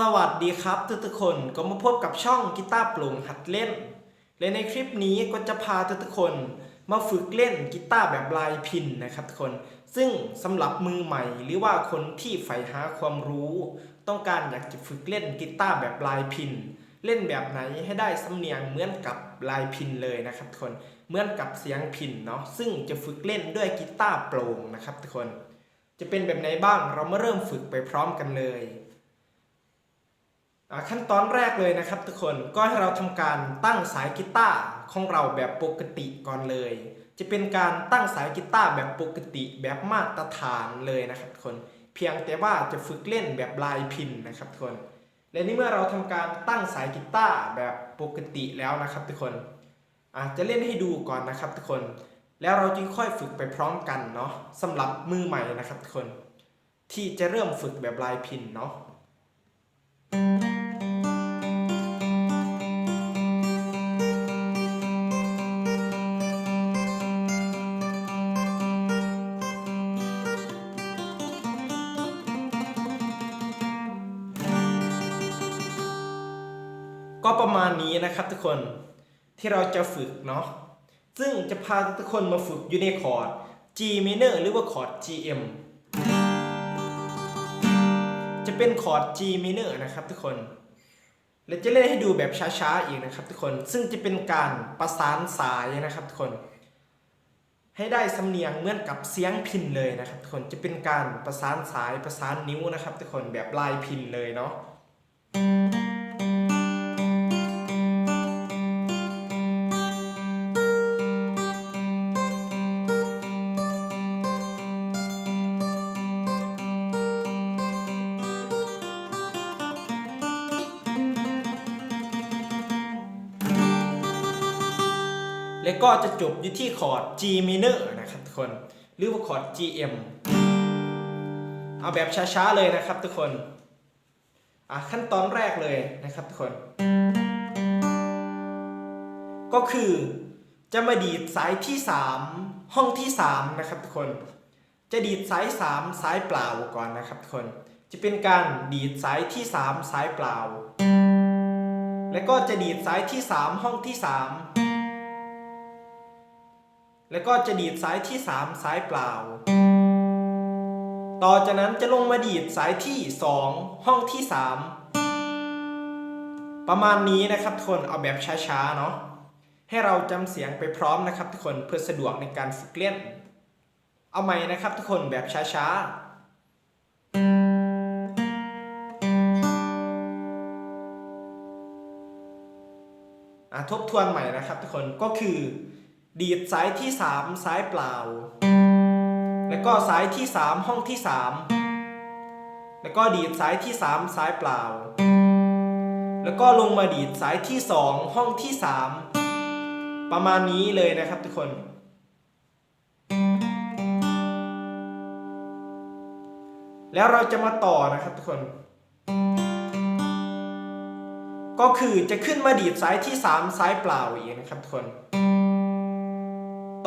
สวัสดีครับทุกทุกคนก็มาพบกับช่องกีตาร์ปลุงหัดเล่น และในคลิปนี้ก็จะพาทุกทุกคนมาฝึกเล่นกีตาร์แบบลายพินนะครับทุกคน ซึ่งสำหรับมือใหม่หรือว่าคนที่ใฝ่หาความรู้ ต้องการอยากจะฝึกเล่นกีตาร์แบบลายพิน เล่นแบบไหนให้ได้สำเนียงเหมือนกับลายพินเลยนะครับทุกคนเหมือนกับเสียงพินเนาะซึ่งจะฝึกเล่นด้วยกีตาร์โปร่งนะครับทุกคน จะเป็นแบบไหนบ้างเรามาเริ่มฝึกไปพร้อมกันเลย ขั้นตอนแรกเลยนะครับทุกคนก็ให้เราทำการตั้งสายกีตาร์ของเราแบบปกติก่อนเลย จะเป็นการตั้งสายกีตาร์แบบปกติแบบมาตรฐานเลยนะครับทุกคน เพียงแต่ว่าจะฝึกเล่นแบบลายพินนะครับทุกคน และนี่เมื่อเราทำการตั้งสายกีตาร์แบบปกติแล้วนะครับทุกคนอาจจะเล่นให้ดูก่อนนะครับทุกคน แล้วเราจึงค่อยฝึกไปพร้อมกันเนาะสำหรับมือใหม่นะครับทุกคน ที่จะเริ่มฝึกแบบลายพินเนาะ ก็ประมาณนี้นะครับทุกคนที่เราจะฝึกเนาะซึ่งจะพาทุกคนมาฝึกอยู่ในคอร์ด G minor หรือว่าคอร์ด GM จะเป็นคอร์ด G minor นะครับทุกคน และจะเล่นให้ดูแบบช้าๆอีกนะครับทุกคน ซึ่งจะเป็นการประสานสายนะครับทุกคน ให้ได้สำเนียงเหมือนกับเสียงพินเลยนะครับทุกคน จะเป็นการประสานสายประสานนิ้วนะครับทุกคนแบบลายพินเลยเนาะ จะจบอยู่ที่คอร์ด G minor นะครับทุกคน หรือว่าคอร์ด GM เอาแบบช้าๆเลยนะครับทุกคนอะขั้นตอนแรกเลยนะครับทุกคน ก็คือจะมาดีดสายที่ 3 ห้องที่ 3 นะครับทุกคน จะดีดสาย 3 สายเปล่าก่อนนะครับทุกคน จะเป็นการดีดสายที่ 3 สายเปล่า แล้วก็จะดีดสายที่ 3 ห้องที่ 3 แล้วก็จะดีดสายที่ 3 สายเปล่า ต่อจากนั้นจะลงมาดีดสายที่ 2 ห้องที่ 3 ประมาณนี้นะครับทุกคนเอาแบบช้าๆเนาะให้เราจำเสียงไปพร้อมนะครับทุกคนเพื่อสะดวกในการฝึกเล่น เอาใหม่นะครับทุกคนแบบช้าๆทบทวนใหม่นะครับทุกคนก็คือ ดีดสายที่ 3 สายเปล่า แล้วก็สายที่ 3 ห้องที่ 3 แล้วก็ดีดสายที่ 3 สายเปล่า แล้วก็ลงมาดีดสายที่ 2 ห้องที่ 3 ประมาณนี้เลยนะครับทุกคนแล้วเราจะมาต่อนะครับทุกคน ก็คือจะขึ้นมาดีดสายที่ 3 สายเปล่าอีกนะครับทุกคน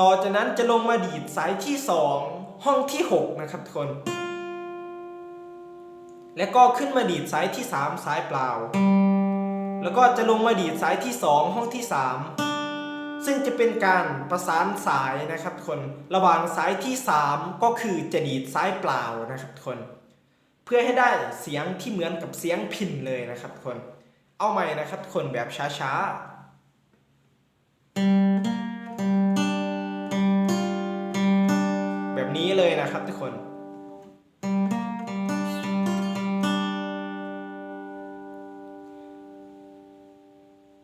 ต่อจากนั้นจะลงมาดีดสายที่ 2 ห้องที่ 6 นะครับทุกคน แล้วก็ขึ้นมาดีดสายที่ 3 สายเปล่า แล้วก็จะลงมาดีดสายที่ 2 ห้องที่ 3 ซึ่งจะเป็นการประสานสายนะครับทุกคน ระหว่างสายที่ 3 ก็คือจะดีดสายเปล่านะครับทุกคน เพื่อให้ได้เสียงที่เหมือนกับเสียงพินเลยนะครับทุกคน เอาใหม่นะครับทุกคนแบบช้าๆ นี้เลยนะครับทุกคน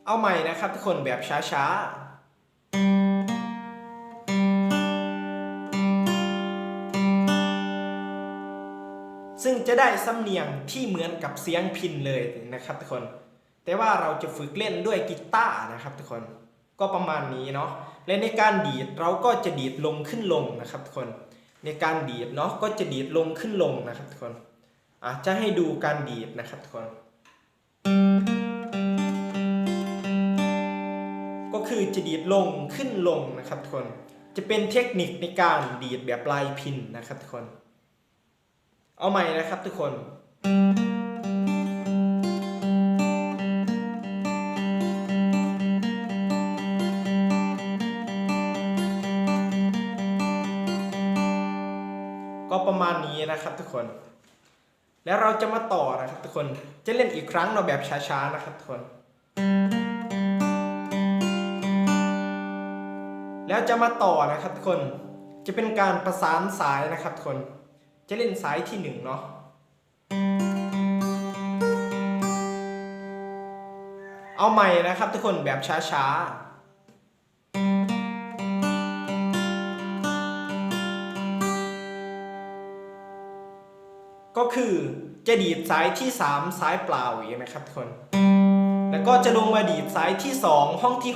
เอาใหม่นะครับทุกคนแบบช้าๆซึ่งจะได้สำเนียงที่เหมือนกับเสียงพินเลยนะครับทุกคน แต่ว่าเราจะฝึกเล่นด้วยกีตาร์นะครับทุกคน ก็ประมาณนี้เนาะ และในการดีดเราก็จะดีดลงขึ้นลงนะครับทุกคน ในการดีดเนาะก็จะดีดลงขึ้นลงนะครับทุกคนอาจจะให้ดูการดีดนะครับทุกคน ก็คือจะดีดลงขึ้นลงนะครับทุกคน จะเป็นเทคนิคในการดีดแบบลายพินนะครับทุกคน เอาใหม่นะครับทุกคน ประมาณนี้นะครับทุกคน แล้วเราจะมาต่อนะครับทุกคน จะเล่นอีกครั้งเราแบบช้าๆนะครับทุกคน แล้วจะมาต่อนะครับทุกคน จะเป็นการประสานสายนะครับทุกคน จะเล่นสายที่หนึ่งเนาะ เอาใหม่นะครับทุกคนแบบช้าๆ ก็คือจะดีดสายที่ 3 สายเปล่าอย่างนะครับทุกคน แล้วก็จะลงมาดีดสายที่ 2 ห้องที่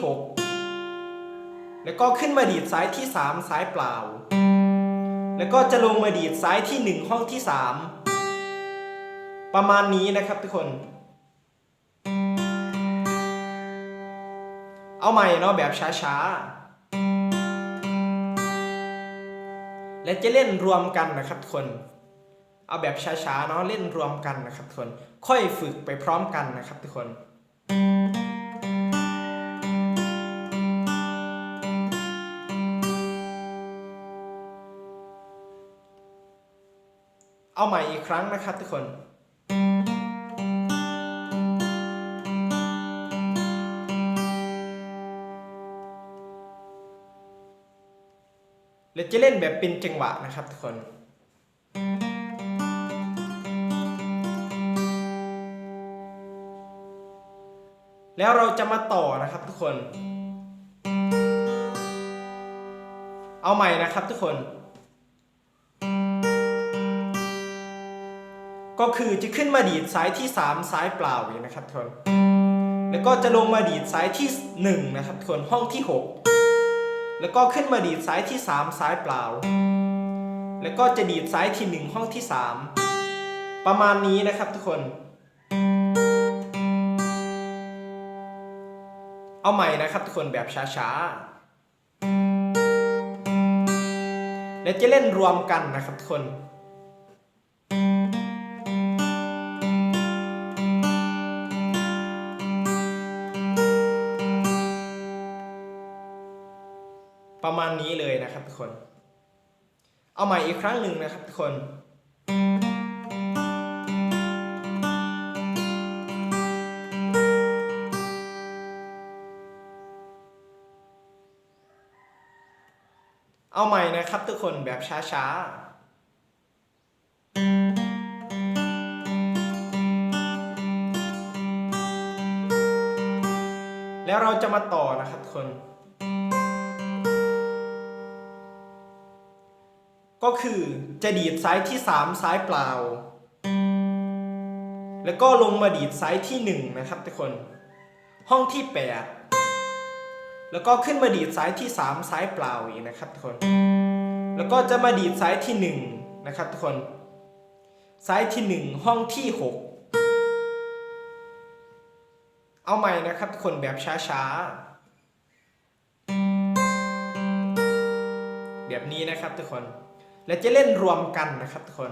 6 แล้วก็ขึ้นมาดีดสายที่ 3 สายเปล่า แล้วก็จะลงมาดีดสายที่ 1 ห้องที่ 3 ประมาณนี้นะครับทุกคน เอาใหม่เนาะแบบช้าๆ และจะเล่นรวมกันนะครับทุกคน เอาแบบช้าๆเนาะเล่นรวมกันนะครับทุกคน ค่อยฝึกไปพร้อมกันนะครับทุกคนเอาใหม่อีกครั้งนะครับทุกคน และจะเล่นแบบเป็นจังหวะนะครับทุกคน แล้วเราจะมาต่อนะครับทุกคน เอาใหม่นะครับทุกคน ก็คือจะขึ้นมาดีดสายที่ 3 สายเปล่าอย่างนะครับทุกคน แล้วก็จะลงมาดีดสายที่ 1 นะครับทุกคนห้องที่ 6 แล้วก็ขึ้นมาดีดสายที่ 3 สายเปล่า แล้วก็จะดีดสายที่ 1 ห้องที่ 3 ประมาณนี้นะครับทุกคน เอาใหม่นะครับทุกคนแบบช้าๆ และจะเล่นรวมกันนะครับทุกคนประมาณนี้เลยนะครับทุกคน เอาใหม่อีกครั้งหนึ่งนะครับทุกคน นะครับทุกคนแบบช้าๆแล้วเราจะมาต่อนะครับทุกคน ก็คือจะดีดสายที่3สายเปล่า แล้วก็ลงมาดีดสายที่ 1 นะครับทุกคน ห้องที่ 8 แล้วก็ขึ้นมาดีดสายที่3สายเปล่าอีกนะครับทุกคน แล้วก็จะมาดีดสายที่1นะครับทุกคนสายที่ 1 ห้องที่ 6 เอาใหม่นะครับทุกคนแบบช้าๆ แบบนี้นะครับทุกคน และจะเล่นรวมกันนะครับทุกคน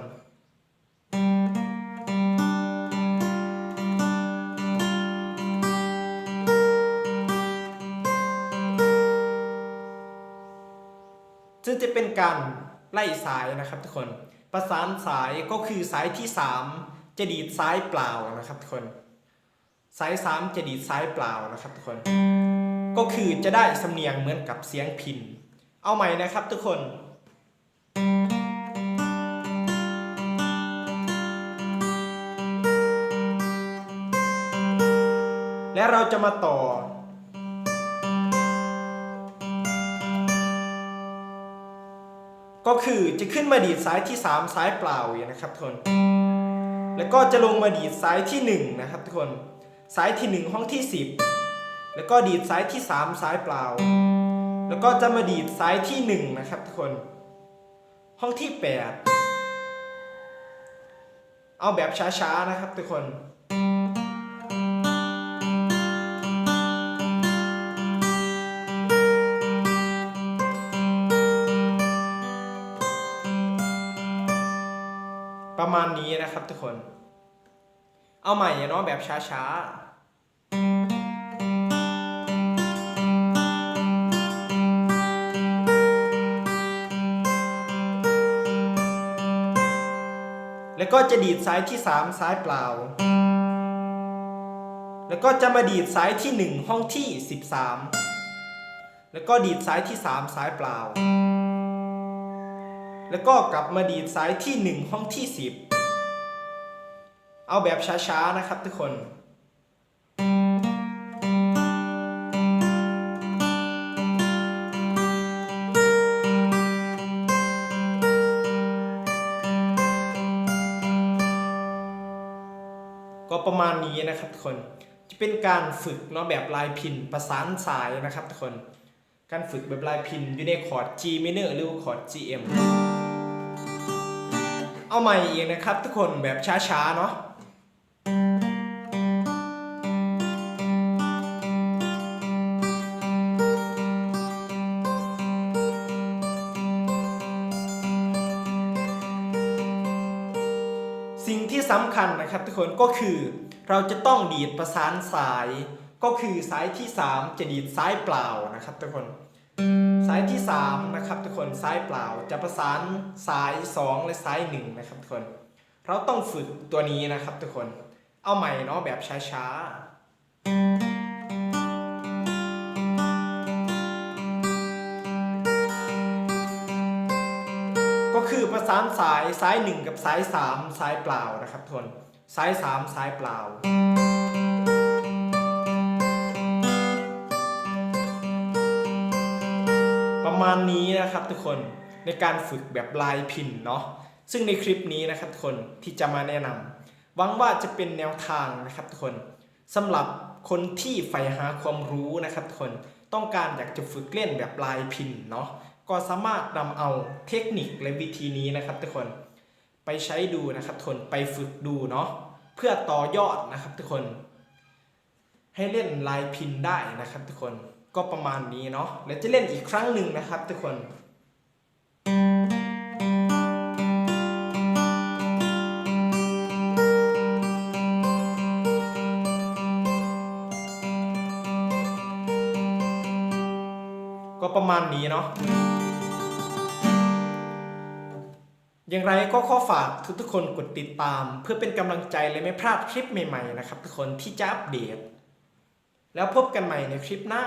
ซึ่งจะเป็นการไล่สายนะครับทุกคน ประสานสายก็คือสายที่ 3 จะดีดซ้ายเปล่านะครับทุกคน สาย 3 จะดีดซ้ายเปล่านะครับทุกคน ก็คือจะได้สำเนียงเหมือนกับเสียงพิน เอาใหม่นะครับทุกคนและเราจะมาต่อ ก็คือจะขึ้นมาดีดสายที่ 3 สายเปล่าอย่างนะครับทุกคน แล้วก็จะลงมาดีดสายที่ 1 นะครับทุกคน สายที่ 1 ห้องที่ 10 แล้วก็ดีดสายที่ 3 สายเปล่า แล้วก็จะมาดีดสายที่ 1 นะครับทุกคน ห้องที่ 8 เอาแบบช้าๆนะครับทุกคน ทุกคน เอาใหม่เนาะแบบช้าๆแล้วก็จะดีดสายที่3ซ้ายเปล่า แล้วก็จะมาดีดสายที่ 1 ห้องที่ 13 แล้วก็ดีดสายที่3ซ้ายเปล่า แล้วก็กลับมาดีดสายที่ 1 ห้องที่ 10 เอาแบบช้าๆนะครับทุกคนก็ประมาณนี้นะครับทุกคน จะเป็นการฝึกเนาะแบบลายพินประสานสายนะครับทุกคน การฝึกแบบลายพินอยู่ในคอร์ด G minor หรือคอร์ด GM เอาใหม่อีกนะครับทุกคนแบบช้าๆเนาะ สิ่งที่สำคัญนะครับทุกคนก็คือเราจะต้องดีดประสานสาย ก็คือสายที่ 3 จะดีดสายเปล่านะครับทุกคน สายที่3นะครับทุกคนสายเปล่า จะประสานสาย 2 และสาย1นะครับทุกคน เราต้องฝึกตัวนี้นะครับทุกคน เอาใหม่เนาะแบบช้าๆ คือประสานสายซ้าย 1 กับสาย3ซ้ายเปล่านะครับทุกคนซ้าย3ซ้ายเปล่า ประมาณนี้นะครับทุกคนในการฝึกแบบลายพินเนาะซึ่งในคลิปนี้นะครับทุกคนที่จะมาแนะนำหวังว่าจะเป็นแนวทางนะครับทุกคนสำหรับคนที่ใฝ่หาความรู้นะครับทุกคนต้องการอยากจะฝึกเล่นแบบลายพินเนาะ ก็สามารถนำเอาเทคนิคและวิธีนี้นะครับทุกคนไปใช้ดูนะครับทุกคนไปฝึกดูเนาะเพื่อต่อยอดนะครับทุกคน ให้เล่นลายพินได้นะครับทุกคนก็ประมาณนี้เนาะแล้วจะเล่นอีกครั้งหนึ่งนะครับทุกคนก็ประมาณนี้เนาะ อย่างไรก็ขอฝากทุกทุกคนกดติดตาม เพื่อเป็นกำลังใจและไม่พลาดคลิปใหม่ๆนะครับ ทุกคนที่จะอัปเดต แล้วพบกันใหม่ในคลิปหน้า